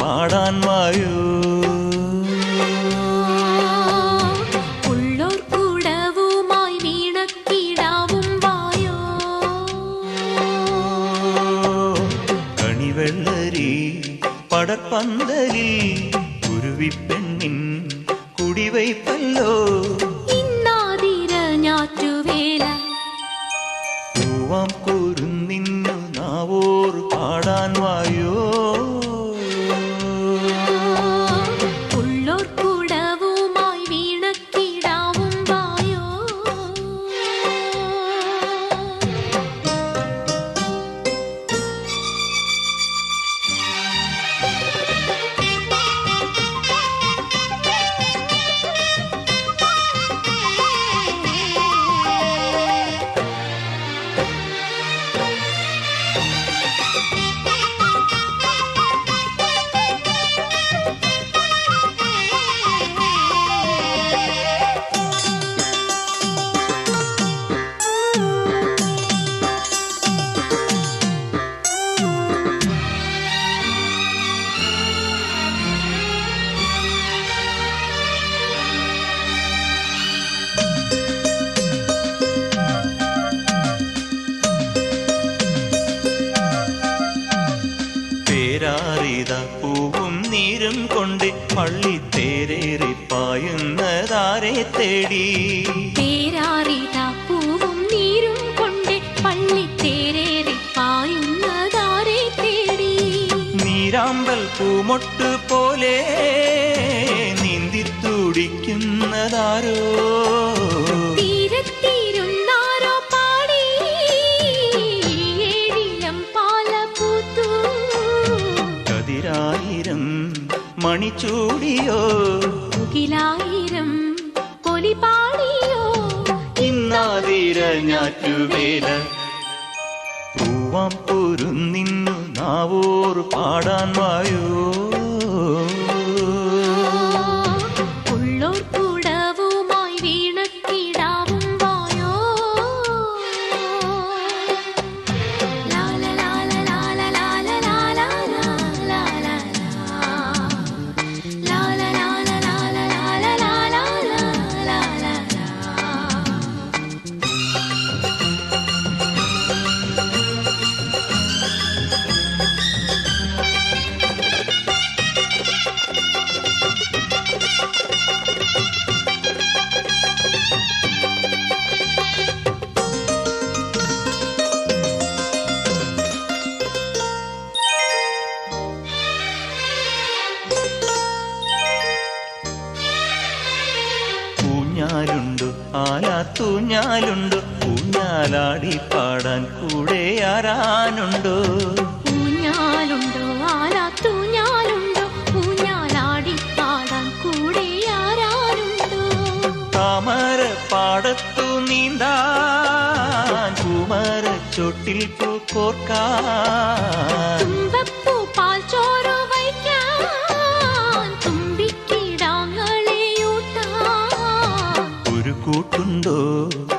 പാടാൻ വായൂ. പടപ്പന്തലിൽ കുരുവിപ്പെണ്ണിൻ കുടിവയ്പ്പല്ലോ. ഇന്നാതിരഞ്ഞാറ്റുവേല. പൂവാം കൂരുന്നിന്നു നാവോർ പാടാൻ വായോ. പേരാറിത പൂവും നീരും കൊണ്ട് പള്ളി തേരേറി പായുന്നതാരെ തേടി പേരാറിത പൂവും നീരും കൊണ്ട് പള്ളിത്തേരേറി പായുന്നതാരെ തേടി നീരാമ്പൽ പൂമൊട്ട് പോലെ മണിച്ചൂടിയോ മുകിലായിരം കൊലിപാടിയോ ഇന്നാതിരഞ്ഞാറ്റുവേല. ഇന്നാതിര ഞാറ്റുവേല പൂവാം പൊരുന്നിന്നു നാവോർ പാടാൻ വായോ? ഊഞ്ഞാലുണ്ടു ആലാത്തൂഞ്ഞാലുണ്ടു ഊഞ്ഞാലാടി പാടാൻ കൂടെ ആരാനുണ്ടോ? ഊഞ്ഞാലുണ്ടോ ആലാത്തൂഞ്ഞാലുണ്ടോ ഊഞ്ഞാലാടി പാടാൻ കൂടെ ആരാരുണ്ടോ താമര പാടത്തു നീന്താൻ കുമര ചൊട്ടിൽ പൂക്കോർക്കാൻ തുമ്പപ്പൂ Mundo.